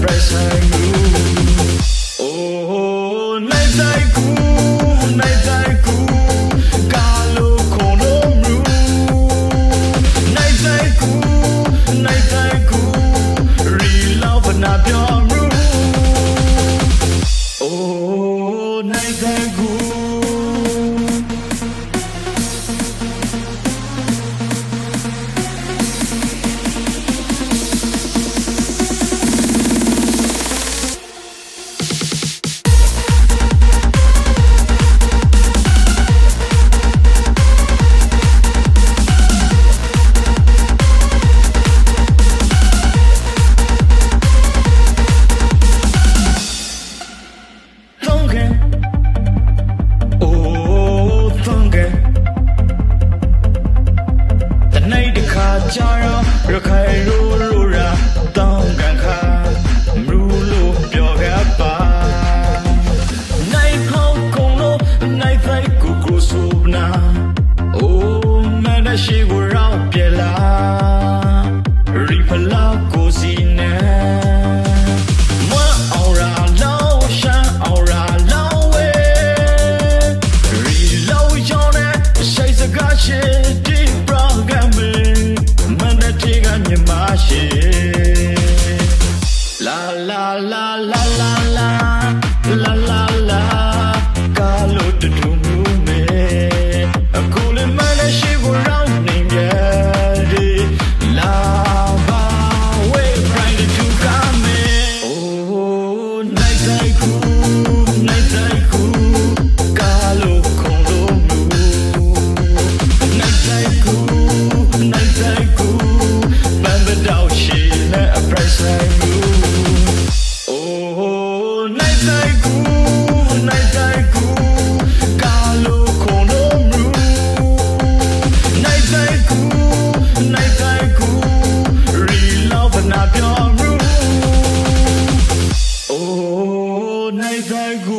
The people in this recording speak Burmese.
pressing ကြရောရခိုင်ရူလူရာတောင်းကန်ခါမူလူပြောကပါနိုင်ဖောက်ကုန်လို့နိုင်ဖိုက်ကူကူဆူနာအိုးမနရှိဝ la la la la la. 在苦